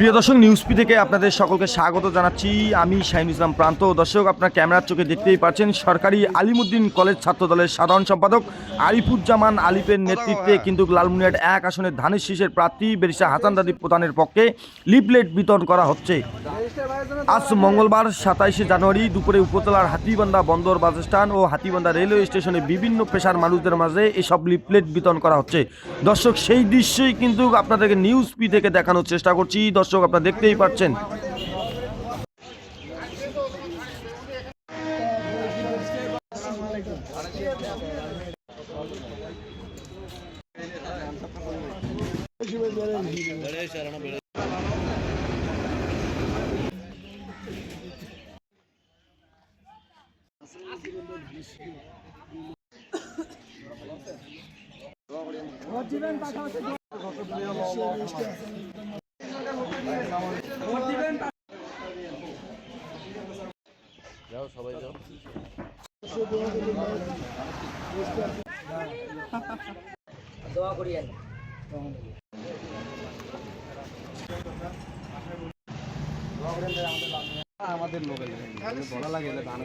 প্রিয় দর্শক নিউজপি থেকে আপনাদের সকলকে স্বাগত জানাচ্ছি। আমি শাহিন ইসলাম প্রান্ত। দর্শক আপনার ক্যামেরার চোখে দেখতেই পাচ্ছেন সরকারি আলিমুদ্দিন কলেজ ছাত্র দলের সাধারণ সম্পাদক আরিফুজ্জামান আলিফের নেতৃত্বে কিন্তু লালমুনিয়াট এক আসনের ধানের শীষের প্রার্থী বেরিসা হাসান দাদি প্রধানের পক্ষে লিফলেট বিতরণ করা হচ্ছে। আজ মঙ্গলবার সাতাইশে জানুয়ারি দুপুরে উপজেলার হাতিবান্ধা বন্দর বাসস্ট্যান্ড ও হাতিবান্ধা রেলওয়ে স্টেশনে বিভিন্ন পেশার মানুষদের মাঝে এসব লিফলেট বিতরণ করা হচ্ছে। দর্শক, সেই দৃশ্যই কিন্তু আপনাদেরকে নিউজ পি থেকে দেখানোর চেষ্টা করছি। দর্শক, আপনারা দেখতেই পাচ্ছেন। যাও সবাই যাও দোয়া করিয়েন আমাদের লোকের বলা লাগে। ধান